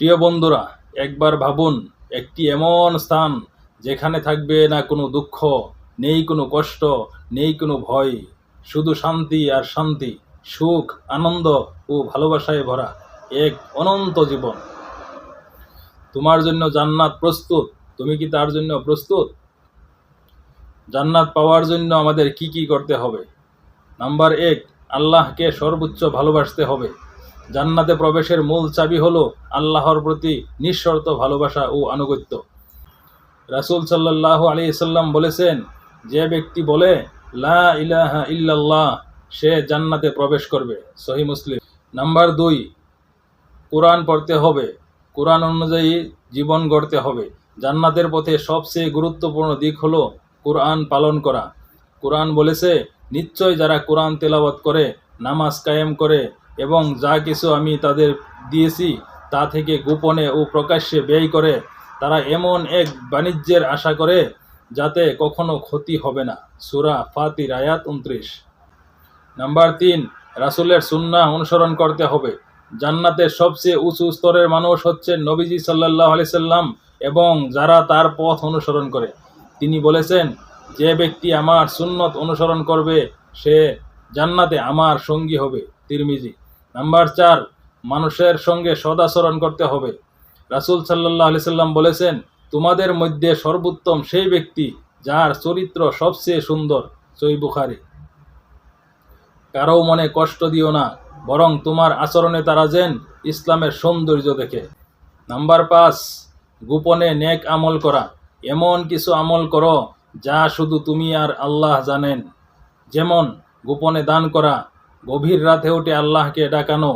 প্রিয় বন্ধুরা, একবার ভাবুন, একটি এমন স্থান যেখানে থাকবে না কোনো দুঃখ, নেই কোনো কষ্ট, নেই কোনো ভয়, শুধু শান্তি আর শান্তি, সুখ, আনন্দ ও ভালোবাসায় ভরা এক অনন্ত জীবন। তোমার জন্য জান্নাত প্রস্তুত, তুমি কি তার জন্য প্রস্তুত? জান্নাত পাওয়ার জন্য আমাদের কি কি করতে হবে? নাম্বার এক, আল্লাহকে সর্বোচ্চ ভালোবাসতে হবে। জান্নাতে প্রবেশের মূল চাবি হলো আল্লাহর প্রতি নিঃশর্ত ভালোবাসা ও আনুগত্য। রাসূল সাল্লাল্লাহু আলাইহি সাল্লাম বলেছেন, যে ব্যক্তি বলে, লা ইলাহা ইল্লাল্লাহ, সে জান্নাতে প্রবেশ করবে। সহি মুসলিম। নাম্বার দুই, কোরআন পড়তে হবে। কোরআন অনুযায়ী জীবন গড়তে হবে। জান্নাতের পথে সবচেয়ে গুরুত্বপূর্ণ দিক হল কোরআন পালন করা। কোরআন বলেছে, নিশ্চয় যারা কোরআন তেলাওয়াত করে, নামাজ কায়েম করে এবং যা কিছু আমি তাদের দিয়েছি, তা থেকে গোপনে ও প্রকাশ্যে ব্যয় করে, তারা এমন এক বাণিজ্যের আশা করে যাতে কখনো ক্ষতি হবে না। সুরা ফাতির, আয়াত উনত্রিশ। নাম্বার তিন, রাসূলের সুন্নাহ অনুসরণ করতে হবে। জান্নাতের সবচেয়ে উঁচু স্তরের মানুষ হচ্ছে নবীজি সাল্লাহ আলি সাল্লাম এবং যারা তার পথ অনুসরণ করে। তিনি বলেছেন, যে ব্যক্তি আমার সুন্নত অনুসরণ করবে, সে জান্নাতে আমার সঙ্গী হবে। তিরমিজি। নাম্বার চার, মানুষের সঙ্গে সদাচরণ করতে হবে। রাসূল সাল্লাহ আলি সাল্লাম বলেছেন, তোমাদের মধ্যে সর্বোত্তম সেই ব্যক্তি যার চরিত্র সবচেয়ে সুন্দর, সই বুখারি। কারও মনে কষ্ট দিও না, বরং তোমার আচরণে তারা যেন ইসলামের সৌন্দর্য দেখে। নাম্বার পাঁচ, গোপনে নেক আমল করা। এমন কিছু আমল করো যা শুধু তুমি আর আল্লাহ জানেন। যেমন, গোপনে দান করা গভীর রাতে উঠে আল্লাহকে ডাকানো।